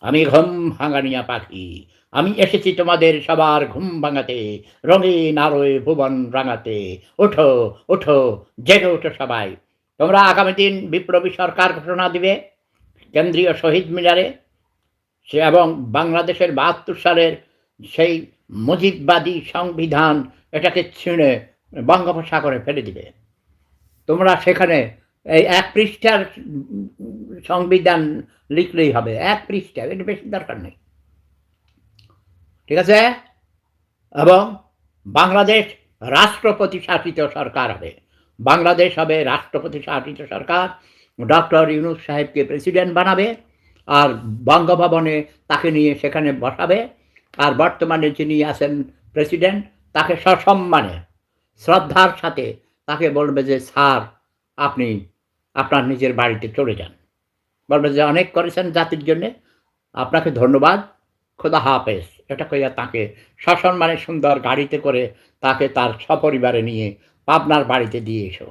আমি ঘুম ভাঙানিয়া পাখি। আমি এসেছি তোমাদের সবার ঘুম ভাঙাতে, রঙিন আলোয় ভুবন রাঙাতে। ওঠো ওঠো, জেগে ওঠো সবাই। তোমরা আগামী দিন বিপ্লবী সরকার ঘোষণা দিবে, কেন্দ্রীয় শহীদ মিনারে। সে এবং বাংলাদেশের বাহাত্তর সালের সেই মুজিববাদী সংবিধান এটাকে ছিঁড়ে বঙ্গোপসাগরে ফেলে দিবে। তোমরা সেখানে এই এক পৃষ্ঠার সংবিধান লিখলেই হবে, এক পৃষ্ঠা এটা বেশি দরকার নেই। ঠিক আছে? এবং বাংলাদেশ রাষ্ট্রপতি শাসিত সরকার হবে। বাংলাদেশ হবে রাষ্ট্রপতি শাসিত সরকার, ডক্টর ইউনুস সাহেবকে প্রেসিডেন্ট বানাবে, আর বঙ্গভবনে তাকে নিয়ে সেখানে বসাবে, আর বর্তমানে যিনি আছেন প্রেসিডেন্ট, তাকে সসম্মানে, শ্রদ্ধার সাথে তাকে বলবে যে, স্যার, আপনি আপনার নিজের বাড়িতে চলে যান। বলবে যে অনেক করেছেন জাতির জন্যে, আপনাকে ধন্যবাদ, খোদা হাফেজ। এটা কইয়া তাকে সসম্মানে সুন্দর গাড়িতে করে তাকে তার সপরিবারে নিয়ে পাবনার বাড়িতে দিয়ে এসো।